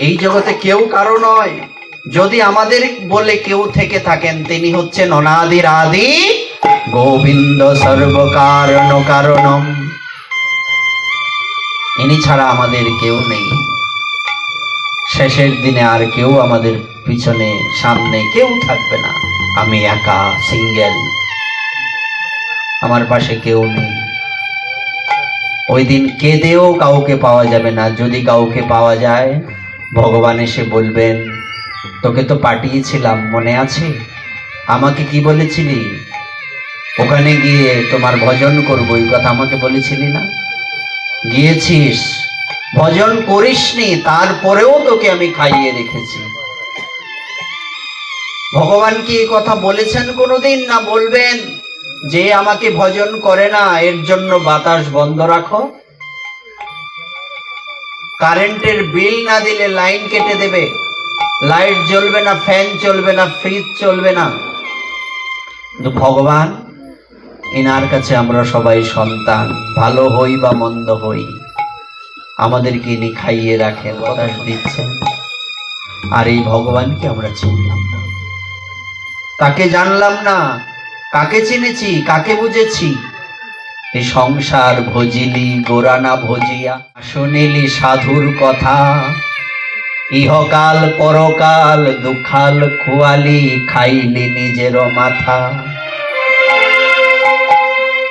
এই জগতে কেউ কারও নয়। যদি আমাদের বলে কেউ থেকে থাকেন, তিনি হচ্ছেন অনাদির আদি গোবিন্দ সর্বকারণ কারণম। ইনি ছাড়া আমাদের কেউ নেই। শেষের দিনে আর কেউ আমাদের পিছনে, সামনে কেউ থাকবে না। আমি একা, সিঙ্গেল। আমার পাশে কেউ নেই। ওই দিন কেঁদেও কাউকে পাওয়া যাবে না। যদি কাউকে পাওয়া যায় ভগবান এসে বলবেন, তোকে তো পাঠিয়েছিলাম, মনে আছে? আমাকে কি বলেছিলি? ওখানে গিয়ে তোমার ভজন করব, এই কথা আমাকে বলেছিলি না? গিয়েছিস? ভজন করিসনি, তারপরেও তোকে আমি খাইয়ে রেখেছি। ভগবান কি এই কথা বলেছেন কোনোদিন না বলবেন যে আমাকে ভজন করে না? এর জন্য বাতাস বন্ধ রাখো। কারেন্টের বিল না দিলে লাইন কেটে দেবে। লাইট জ্বলবে না, ফ্যান চলবে না, ফ্রিজ চলবে না। কিন্তু ভগবান এনার কাছে আমরা সবাই সন্তান, ভালো হই বা মন্দ হই, আমাদেরকে ইনি খাইয়ে রাখেন বাতাস দিচ্ছেন। আর এই ভগবানকে আমরা চিনলাম না তাকে জানলাম না, কাকে চিনেছি, কাকে বুঝেছি? সংসার ভজিলি, গোরানা ভজিয়া, শুনিলি সাধুর কথা। ইহকাল পরকাল দুখাল খুয়ালি, খাইলি নিজের মাথা।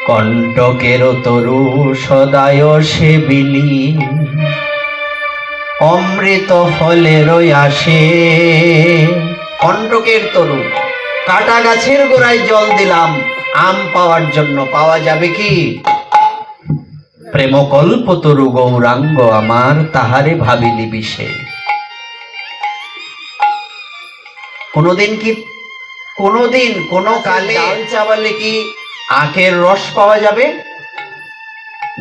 কণ্টকের তরু সদায় সেবিলি। অমৃত ফলের আসে। কণ্টকের তরু, কাটা গাছের গোড়ায় জল দিলাম। আম পাওয়ার জন্য পাওয়া যাবে কি? প্রেমকল্প তরু গৌরাঙ্গ আমার তাহারে ভাবিলি বিষে। কোনোদিন কি, কোনোদিন, কোনো কালে ডাল চাবালে কি আখের রস পাওয়া যাবে?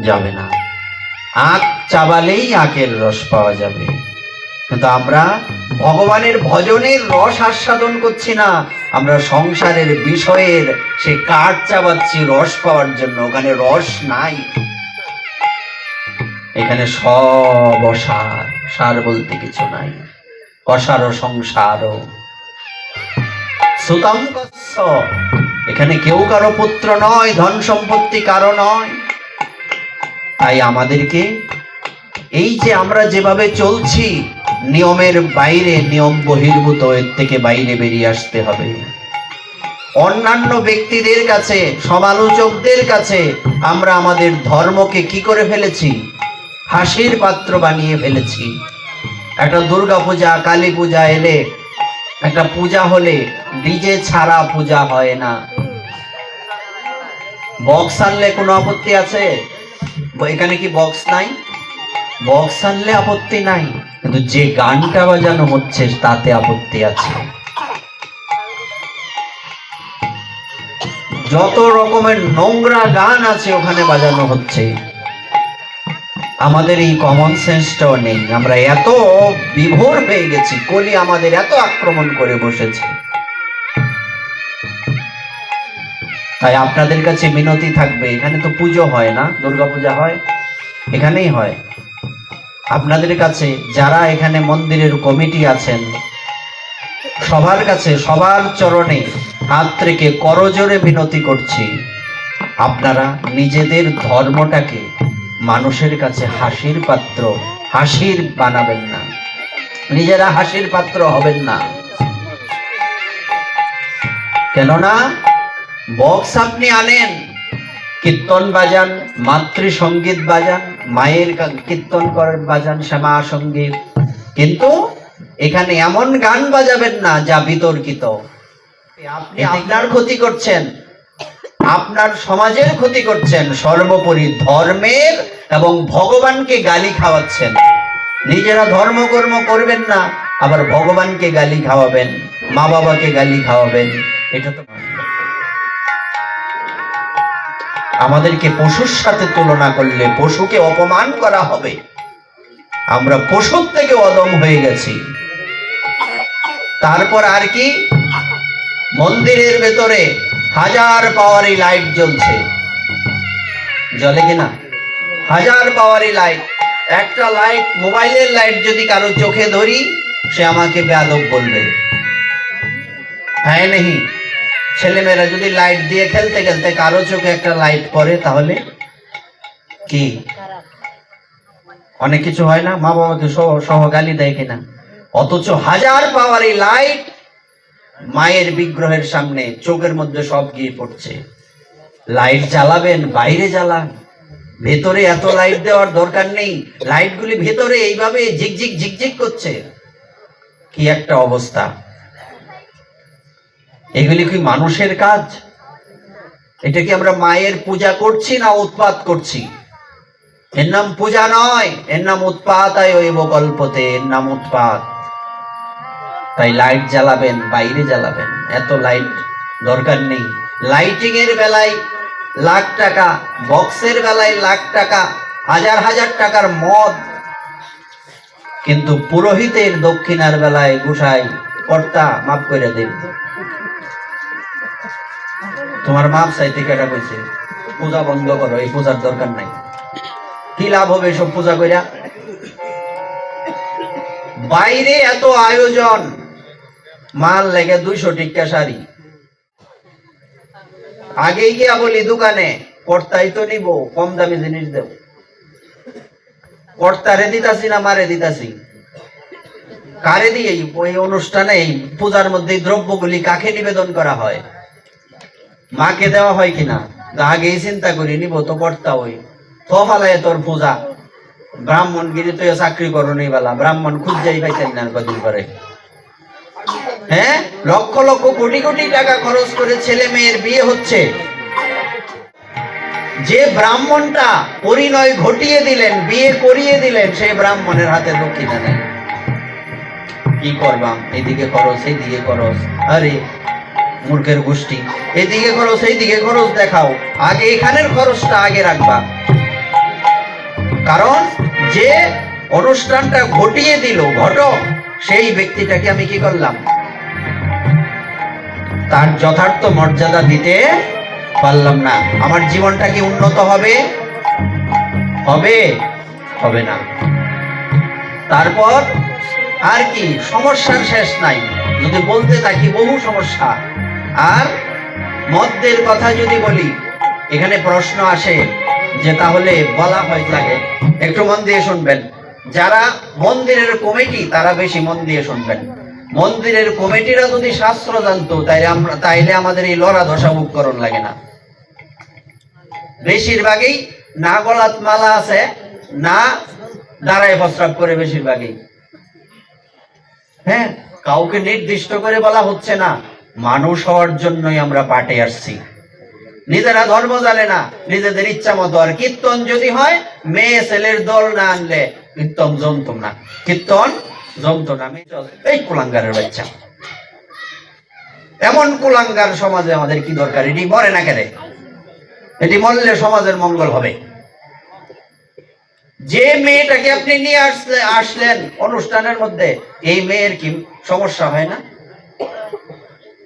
যাবে না। আখ চাবালেই আখের রস পাওয়া যাবে। কিন্তু আমরা ভগবানের ভজনের রস আস্বাদন করছি না। আমরা সংসারের বিষয়ের সে কাঠ চাবাচ্ছি, রস পাওয়ার জন্য। ওখানে রস নাই। এখানে সব অসার। সার বলতে কিছু নাই। অসার সংসার সুতম কস্য। এখানে কেউ কারও পুত্র নয়, ধন সম্পত্তি কারও নয়। তাই আমাদেরকে এই যে আমরা যেভাবে চলছি নিয়মের বাইরে নিয়ম বহির্ভূত, এর থেকে বাইরে বেরিয়ে আসতে হবে। অন্যান্য ব্যক্তিদের কাছে, সমালোচকদের কাছে আমরা আমাদের ধর্মকে কি করে ফেলেছি? হাসির পাত্র বানিয়ে ফেলেছি। একটা দুর্গা পূজা, কালী পূজা এলে, একটা পূজা হলে ডিজে ছাড়া পূজা হয় না। বক্স আনলে কোনো আপত্তি আছে? এখানে কি বক্স নাই? বক্স আনলে আপত্তি নাই, কিন্তু যে গানটা বাজানো হচ্ছে তাতে আপত্তি আছে। যত রকমের নোংরা গান আছে ওখানে বাজানো হচ্ছে। আমাদের এই কমন সেন্সটাও নেই। আমরা এত বিভোর হয়ে গেছি, কলি আমাদের এত আক্রমণ করে বসেছে। তাই আপনাদের কাছে মিনতি থাকবে। এখানে তো পুজো হয় না দুর্গা পূজা হয়, এখানেই হয়। আপনাদের কাছে যারা এখানে মন্দিরের কমিটি আছেন, সবার কাছে সবার চরণে হাত রেখে করজোরে বিনতি করছি। আপনারা নিজেদের ধর্মটাকে মানুষের কাছে হাসির পাত্র, হাসির বানাবেন না। নিজেরা হাসির পাত্র হবেন না। কেননা, বক্স আপনি আনেন, কীর্তন বাজান মাতৃ সংগীত বাজান মায়ের কীর্তন করেন বাজান শ্যামা সংগীত কিন্তু এখানে এমন গান বাজাবেন না যা বিতর্কিত। আপনি আপনার ক্ষতি করছেন? আপনার সমাজের ক্ষতি করছেন। সর্বোপরি ধর্মের এবং ভগবানকে গালি খাওয়াচ্ছেন। নিজেরা ধর্মকর্ম করবেন না আবার ভগবানকে গালি খাওয়াবেন মা বাবাকে গালি খাওয়াবেন। এটা তো। আমাদেরকে পশুর সাথে তুলনা করলে পশুকে অপমান করা হবে। আমরা পশুর থেকে অদম হয়ে গেছি। তারপর আর কি? মন্দিরের ভেতরে হাজার পাওয়ারি লাইট জ্বলছে। জ্বলে কিনা হাজার পাওয়ারি লাইট। একটা লাইট, মোবাইলের লাইট যদি কারও চোখে ধরি, সে আমাকে বেয়াদব বলবে। হ্যাঁ নেহি ছেলেমেয়েরা যদি লাইট দিয়ে খেলতে খেলতে কারও চোখে একটা লাইট পড়ে, তাহলে কি? অনেক কিছু হয় না? মা বাবাকে সহ সহ গালি দেয় কিনা। অথচ হাজার পাওয়ার এই লাইট মায়ের বিগ্রহের সামনে, চোখের মধ্যে সব গিয়ে পড়ছে। লাইট জ্বালাবেন, বাইরে জ্বালান। ভেতরে এত লাইট দেওয়ার দরকার নেই। লাইটগুলি ভেতরে এইভাবে ঝিকঝিক ঝিকঝিক করছে। কি একটা অবস্থা। এগুলি কি মানুষের কাজ? এটা কি আমরা মায়ের পূজা করছি না উৎপাত করছি? এর নাম পূজা নয়, এর নাম উৎপাত আয়ব কল্পতে, এর নাম উৎপাত। তাই লাইট জ্বালাবেন, বাইরে জ্বালাবেন, এত লাইট দরকার নেই। লাইটিং এর বেলায় লাখ টাকা, বক্সের বেলায় লাখ টাকা, হাজার হাজার টাকার মদ। কিন্তু পুরোহিতের দক্ষিণার বেলায় গুসাই কর্তা মাফ করে দেব তোমার মাপ চাইতে কেটা কইছে, পূজা বন্ধ করো, এই পূজার দরকার নাই। কি লাভ হবে এসব পূজা কইরা? বাইরে এত আয়োজন, মাল লেগে দুইশো টিক্কা শাড়ি। আগেই গিয়া বলি, দোকানে কর্তাই তো নিব, কম দামি জিনিস দেব। কর্তারে দিতাছি না, মারে দিতাছি। কারে দিয়ে ওই অনুষ্ঠানে এই পূজার মধ্যে দ্রব্যগুলি কাকে নিবেদন করা হয়? মাকে দেওয়া হয় কিনা? আগেই চিন্তা করি, নিব তো কর্তা ওই। তো ফালায় তোর পূজা। ব্রাহ্মণ গিরি তুই চাকরি করো নেই বেলা। ব্রাহ্মণ খুঁজাই পাইতেন না কদিন পরে। হ্যাঁ? লক্ষ লক্ষ কোটি কোটি টাকা খরচ করে ছেলে মেয়ের বিয়ে হচ্ছে। যে ব্রাহ্মণটা পরিণয় ঘটিয়ে দিলেন, বিয়ে করিয়ে দিলেন সেই ব্রাহ্মণের হাতে দক্ষিণা নেই। কি করবাম? এদিকে খরচ এদিকে খরচ আরে মূর্খের গোষ্ঠী। এদিকে খরচ এইদিকে খরচ দেখাও। আগে এখানের খরচটা আগে রাখবা। কারণ যে অনুষ্ঠানটা ঘটিয়ে দিল ঘটক, সেই ব্যক্তিটাকে আমি কি করলাম? তার যথার্থ মর্যাদা দিতে পারলাম না। আমার জীবনটা কি উন্নত হবে? হবে? হবে না। তারপর আর কি, সমস্যার শেষ নাই। যদি বলতে থাকি, বহু সমস্যা। আর মদ্যের কথা যদি বলি, এখানে প্রশ্ন আসে যে তাহলে বলা হয় লাগে। একটু মন দিয়ে শুনবেন। যারা মন্দিরের কমিটি, তারা বেশি মন দিয়ে শুনবেন। মন্দিরের কমিটিরা যদি শাস্ত্র জানতো, তাইলে আমরা তাইলে আমাদের এই লড়া ধসা উপকরণ লাগে না। বেশিরভাগই না গলাত মালা আছে, না দাঁড়ায় প্রস্রাব করে বেশিরভাগই। হ্যাঁ কাউকে নির্দিষ্ট করে বলা হচ্ছে না। মানুষ হওয়ার জন্যই আমরা পাটে আসছি। নিজেরা ধর্ম জানে না, নিজেদের ইচ্ছা মতো। আর কীর্তন যদি হয়, মেয়ে ছেলের দল না আনলে কীর্তন জমতো না। কীর্তন জমতো না এই কুলাঙ্গারের বাচ্চা। এমন কুলাঙ্গার সমাজে আমাদের কি দরকার? এটি মরে না কেন? এটি মরলে সমাজের মঙ্গল হবে। যে মেয়েটাকে আপনি নিয়ে আসলে আসলেন অনুষ্ঠানের মধ্যে, এই মেয়ের কি সমস্যা হয় না?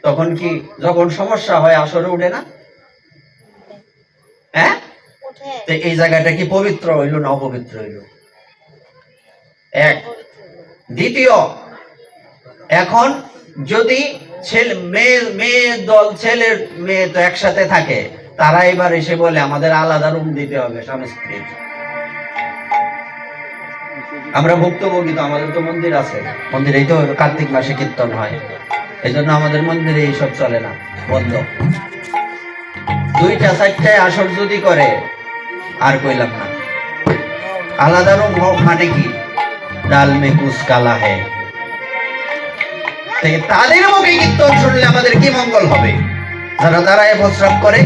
তখন কি যখন সমস্যা হয় আসরে উঠে না? হ্যাঁ? তো এই জায়গাটা কি পবিত্র হইল না অপবিত্র হইল? এক। দ্বিতীয় এখন যদি ছেলে মেয়ে মেয়ের দল ছেলের মেয়ে তো একসাথে থাকে তারা এবার এসে বলে আমাদের আলাদা রুম দিতে হবে স্বামী স্ত্রীর আমরা ভুক্তভোগী তো আমাদের তো মন্দির আছে। মন্দিরেই তো কার্তিক মাসে কীর্তন হয়। এই জন্য আমাদের মন্দিরে এইসব চলে না, বন্ধ। দুইটা, চারটায় আসর যদি করে, আর কইলাম না। আলাদা হোক মানে কি? ডাল মে কুস কালা হে। তাদের মুখে কীর্তন শুনলে আমাদের কি মঙ্গল হবে? যারা দাঁড়ায় প্রস্রাব করে,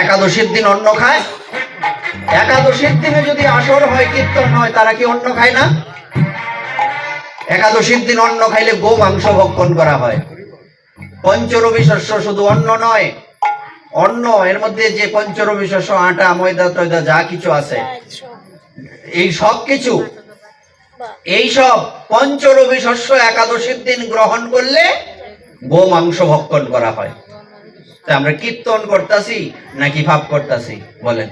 একাদশীর দিন অন্ন খায়। একাদশীর দিনে যদি আসর হয়, কীর্তন হয়, তারা কি অন্ন খায় না? একাদশীর দিন অন্ন খাইলে গো মাংস ভক্ষণ করা হয়। পঞ্চরবি শস্য শুধু অন্ন নয়, অন্ন, এর মধ্যে যে পঞ্চরবি শস্য আটা, ময়দা টয়দা যা কিছু আছে, এই সব কিছু, এই সব পঞ্চরবি শস্য একাদশীর দিন গ্রহণ করলে গো মাংস ভক্ষণ করা হয়। তা আমরা কীর্তন করতাছি নাকি ভাব করতাছি, বলেন।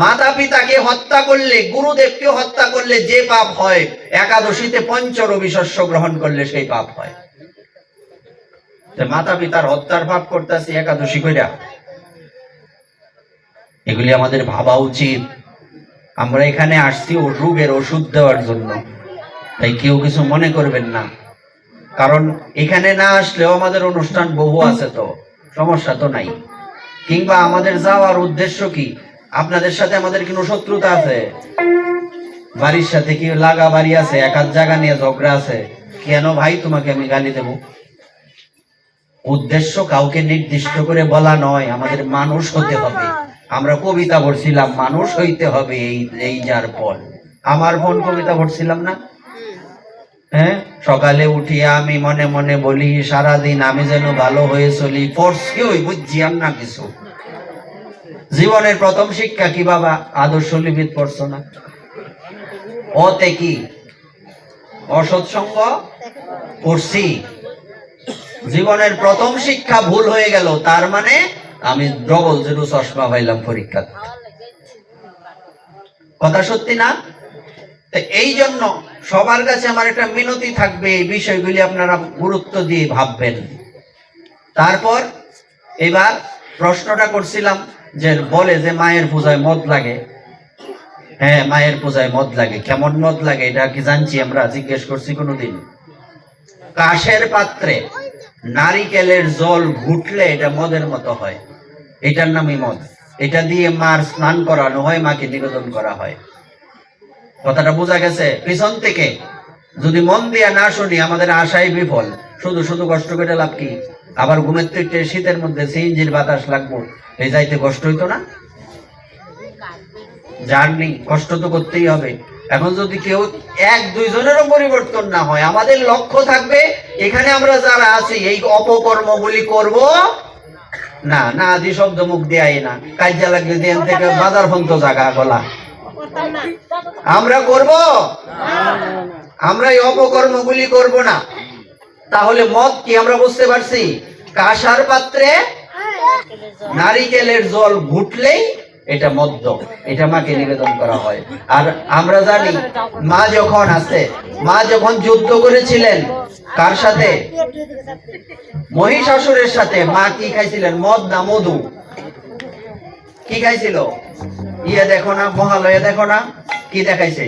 মাতা পিতাকে হত্যা করলে গুরুদেবকে হত্যা করলে যে পাপ হয়, একাদশীতে পঞ্চরবি শস্য গ্রহণ করলে সেই পাপ হয়। মাতা পিতার হত্যার পাপ করতেছি একাদশী কইরা। এগুলি আমাদের ভাবা উচিত। আমরা এখানে আসছি ও রোগের ওষুধ দেওয়ার জন্য। তাই কেউ কিছু মনে করবেন না। কারণ এখানে না আসলেও আমাদের অনুষ্ঠান বহু আছে তো, সমস্যা তো নাই। কিংবা আমাদের যাওয়ার উদ্দেশ্য কি? আপনাদের সাথে আমাদের কোনো শত্রুতা আছে? বাড়ির সাথে কি লাগা বাড়ি আছে? এক আধ জায়গা নিয়ে ঝগড়া আছে? কেন ভাই, তোমাকে আমি গালি দেব? উদ্দেশ্য কাউকে নির্দিষ্ট করে বলা নয়, আমাদের মানুষ হতে হবে। আমরা কবিতা পড়ছিলাম, মানুষ হইতে হবে এই এই যার ফল। আমার বোন কবিতা পড়ছিলাম না? হ্যাঁ? সকালে উঠিয়া আমি মনে মনে বলি, সারাদিন আমি যেন ভালো হয়ে চলি পড়ছি ওই বুঝছি আর না কিছু? জীবনের প্রথম শিক্ষা কি বাবা? আদর্শ লিপিত পড়ছো না? অতে কি? অসৎসঙ্গ পড়ছি। জীবনের প্রথম শিক্ষা ভুল হয়ে গেল, তার মানে আমি ডবল জিরো চশমা পাইলাম পরীক্ষা কথা সত্যি না? এই জন্য সবার কাছে আমার একটা মিনতি থাকবে, এই বিষয়গুলি আপনারা গুরুত্ব দিয়ে ভাববেন। তারপর এবার প্রশ্নটা করছিলাম যে বলে যে মায়ের পূজায় মদ লাগে। হ্যাঁ মায়ের পূজায় মদ লাগে। কেমন মদ লাগে এটা কি জানছি আমরা? জিজ্ঞেস করছি কোনোদিন। কাশের পাত্রে। নারিকেলের জল ঘুটলে এটা মদের মতো হয়। এটার নামই মদ। এটা দিয়ে মার স্নান করানো হয়, মাকে নিবেদন করা হয়। কথাটা বোঝা গেছে? পিছন থেকে যদি মন দিয়া না শুনি, আমাদের আশাই বিফল। শুধু শুধু কষ্ট করে লাভ কি? আবার ঘুমের থেকে শীতের মধ্যে সিএনজির বাতাস লাগবো এই যাইতে কষ্ট হইতো না? জার্নি, কষ্ট তো করতেই হবে। এখন যদি কেউ এক দুইজনেরও পরিবর্তন না হয় আমাদের লক্ষ্য থাকবে এখানে আমরা যারা আছি এই অপকর্মগুলি করব। না না আদি শব্দ মুখ দেয় না। কাজা লাগলে দেন থেকে বাজার ফন্ত জায়গা গলা। আমরা করব? আমরা এই অপকর্মগুলি করব না। তাহলে মদ কি আমরা বুঝতে পারছি? কাঁসার পাত্রে নারিকেলের জল ঘুটলেই এটা মদ্য এটা মাকে নিবেদন করা হয়। আর আমরা জানি, মা যখন আছে, মা যখন যুদ্ধ করেছিলেন, কার সাথে? মহিষাসুরের সাথে। মা কি খাইছিলেন? মদ না মধু? কি খাইছিল? ইয়ে দেখো না, মহালয়া দেখো না, কি দেখাইছে?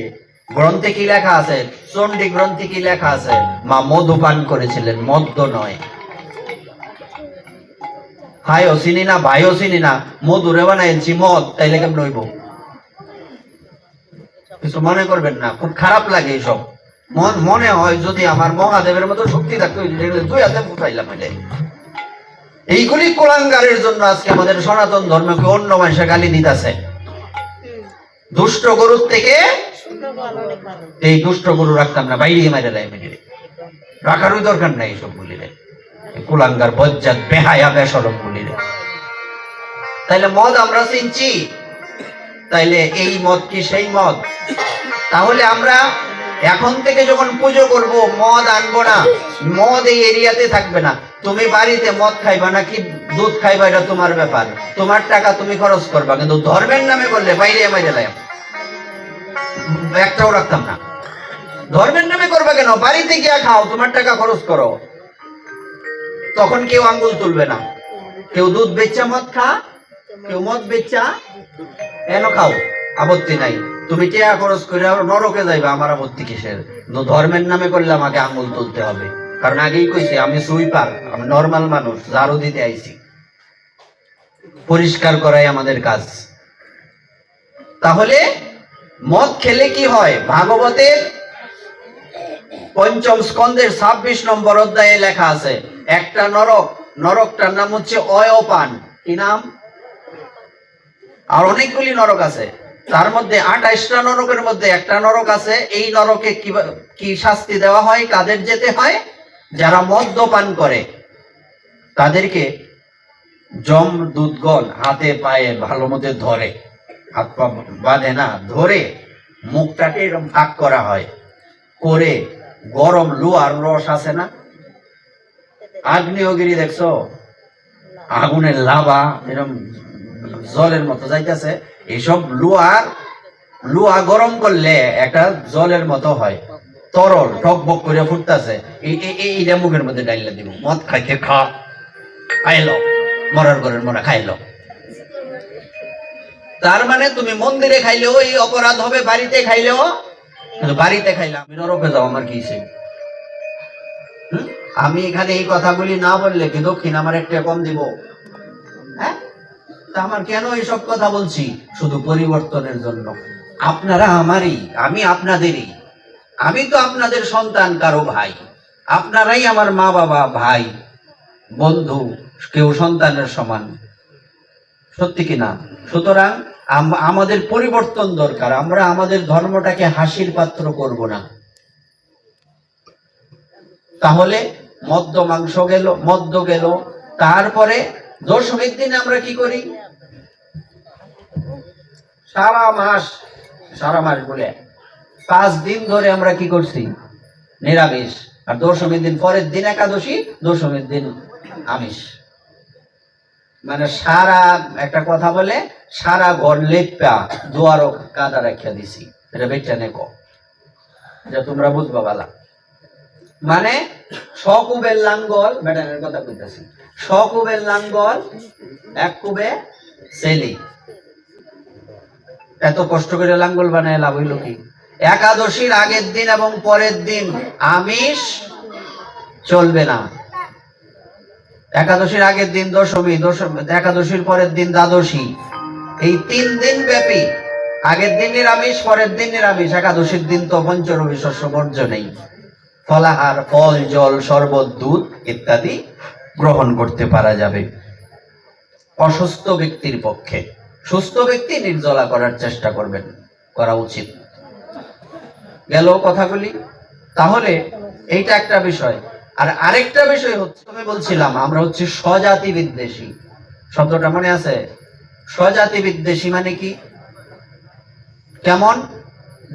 গ্রন্থে কি লেখা আছে? চণ্ডী গ্রন্থে কি লেখা আছে? মা মধু পান করেছিলেন, মদ্য নয়। হাইও চিনি না, ভাইও চিনি না। মধুরে বানাইছি মদ, তাইলে কেমন হইব? কিছু মনে করবেন না, খুব খারাপ লাগে এইসব। মন হয় যদি আমার মহাদেবের মতো শক্তি থাকতো দুই হাতে ফুটাইলাম এলে এইগুলি কোলাঙ্গারের জন্য আজকে আমাদের সনাতন ধর্মকে অন্য মানুষে গালি দিতেছে। দুষ্ট গরুর থেকে এই দুষ্ট গরু রাখতাম না, বাইরে মারে লাই মেরে রাখারই দরকার নাই এইসব গুলিরে কুলাঙ্গার বজ্জাত বেহায়া, বেসরম। তাইলে মদ আমরা চিনছি। তাইলে এই মদ কি সেই মদ? তাহলে আমরা এখন থেকে যখন পুজো করব, মদ আনব না। মদ এই এরিয়াতে থাকবে না। তুমি বাড়িতে মদ খাইবা নাকি দুধ খাইবা, এটা তোমার ব্যাপার। তোমার টাকা তুমি খরচ করবা, কিন্তু ধর্মের নামে করলে বাইরে লাইম একটাও রাখতাম না। ধর্মের নামে করবে কেন? বাড়িতে গিয়া খাও, তোমার টাকা খরচ করো। তখন কেউ আঙ্গুল তুলবে না। কেউ দুধ বেচা মদ খা কেউ মদ বেচা, এন খাও, আপত্তি নাই। তুমি টিয়া খরচ করে নরকে যাইবা আমার আপত্তি কিসের? ধর্মের নামে করলে আমাকে আঙ্গুল তুলতে হবে। কারণ আগেই কইছি, আমি সুইপার, আমি নর্মাল মানুষ, ঝাড়ু দিতে আইছি। পরিষ্কার করাই আমাদের কাজ। তাহলে মদ খেলে কি হয়? ভাগবতের পঞ্চম স্কন্ধের ছাব্বিশ নম্বর অধ্যায়ে লেখা আছে, একটা নরক, নরকটার নাম হচ্ছে অয়পান। কি নাম? আর অনেকগুলি নরক আছে। তার মধ্যে আঠাইশটা নরকের মধ্যে একটা নরক আছে। এই নরকে কি শাস্তি দেওয়া হয়? কাদের যেতে হয়? যারা মদ্যপান করে। তাদেরকে জম দুধগণ হাতে পায়ে ভালো মতো ধরে। হাত পা বাঁধে না, ধরে মুখটাকে এরকম ফাঁক করা হয়। করে গরম লোহার রস আছে না? আগ্নেয়গিরি দেখছ? আগুনের লাভা এরকম জলের মতো যাইতেছে এইসব লুয়ার লুয়া গরম করলে একটা জলের মতো হয়। তরল টক বক করে ফুটতেছে। এইটা মুখের মধ্যে ডাইলা দিব। মদ খাইতে খা? খাইলো মরার ঘরের মরা খাইলো তার মানে তুমি মন্দিরে খাইলেও এই অপরাধ হবে, বাড়িতে খাইলেও? বাড়িতে খাইলে আমি নরকে যাও, আমার কি? আমি এখানে এই কথাগুলি না বললে কি দক্ষিণ আমার একটা কম দিব? হ্যাঁ? তা আমার কেন এইসব কথা বলছি? শুধু পরিবর্তনের জন্য। আপনারা আমারই, আমি আপনাদেরই। আমি তো আপনাদের সন্তান, কারও ভাই। আপনারাই আমার মা বাবা, ভাই, বন্ধু, কেউ সন্তানের সমান। সত্যি কি না? সুতরাং আম- আমাদের পরিবর্তন দরকার। আমরা আমাদের ধর্মটাকে হাসির পাত্র করব না। তাহলে মদ্য মাংস গেল, মদ্য গেল। তারপরে দশমীর দিন আমরা কি করি? সারা মাস সারা মাস বলে। পাঁচ দিন ধরে আমরা কি করছি? নিরামিষ। আর দশমীর দিন, পরের দিন একাদশী, দশমীর দিন আমিষ। মানে সারা, একটা কথা বলে, সারা ঘর লেপা দুয়ারও কাদা রাখিয়া দিছি। এটা বেচা নেকো। যা তোমরা বুঝবা বালা। মানে সকুবের লাঙ্গল ম্যাডামের কথা কইতাছি। সকুবের লাঙ্গল, এক কুবে সেলি। এত কষ্ট করে লাঙ্গল বানায় লাভ হইল কি? একাদশীর আগের দিন এবং পরের দিন আমিষ চলবে না। একাদশীর আগের দিন দশমী দশমী, একাদশীর পরের দিন দ্বাদশী। এই তিন দিন ব্যাপী আগের দিন নিরামিষ, পরের দিন নিরামিষ, একাদশীর দিন তো পঞ্চরবি শস্য বর্জ্য নেই ফলাহার, ফল, জল, শরবত, দুধ ইত্যাদি গ্রহণ করতে পারা যাবে। অসুস্থ ব্যক্তির পক্ষে। সুস্থ ব্যক্তি নির্জলা করার চেষ্টা করবেন, করা উচিত। গেল কথাগুলি? তাহলে এইটা একটা বিষয়। আর আরেকটা বিষয় হচ্ছে, আমি বলছিলাম, আমরা হচ্ছে স্বজাতি বিদ্বেষী শব্দটা মনে আছে? স্বজাতি বিদ্বেষী মানে কি? কেমন?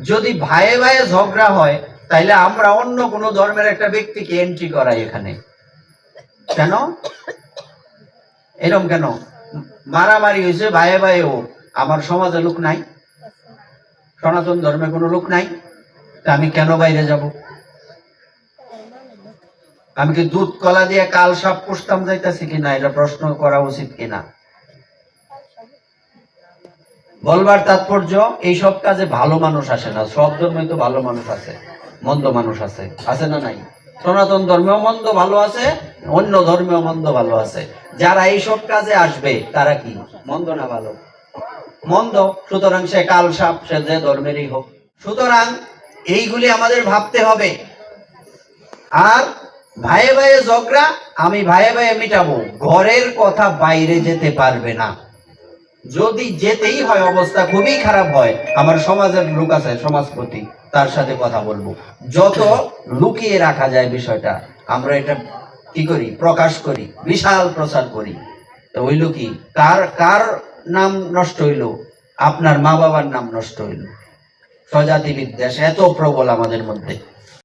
যদি ভাইয়ে ভাইয়ে ঝগড়া হয়, তাইলে আমরা অন্য কোনো ধর্মের একটা ব্যক্তিকে এন্ট্রি করাই এখানে। কেন? এরকম কেন? মারামারি হয়েছে, ভাইয়ে ভাইয়ে ও আমার সমাজে লোক নাই। সনাতন ধর্মে কোনো লোক নাই। তা আমি কেন বাইরে যাব? আমি কি দুধ কলা দিয়ে কাল সাপ পুষতাম যাইতাছি কিনা? এটা প্রশ্ন করা উচিত কিনা? বলবার তাৎপর্য এই সব কাজে ভালো মানুষ আসে না। সব ধর্মে তো ভালো মানুষ আছে, মন্দ মানুষ আছে। আছে না নাই? সনাতন ধর্মেও মন্দ ভালো আছে, অন্য ধর্মেও মন্দ ভালো আছে। যারা এই সব কাজে আসবে, তারা কি? মন্দ না ভালো? মন্দ। সুতরাং সে কাল সাপ, সে যে ধর্মেরই হোক। সুতরাং এইগুলি আমাদের ভাবতে হবে। আর ভাইয়ে ভাইয়ে ঝগড়া, আমি ভাইয়ে ভাইয়ে মিটাবো। ঘরের কথা বাইরে যেতে পারবে না। যদি যেতেই হয়, অবস্থা খুবই খারাপ হয়। আমার সমাজের লোক আছে, সমাজপতি। তার সাথে কথা বলব। যত লুকিয়ে রাখা যায় বিষয়টা, আমরা এটা কি করি? প্রকাশ করি, বিশাল প্রচার করি। তো হইল কি? কার কার নাম নষ্ট হইল? আপনার মা বাবার নাম নষ্ট হইল। স্বজাতি বিদ্বেষ এত প্রবল আমাদের মধ্যে।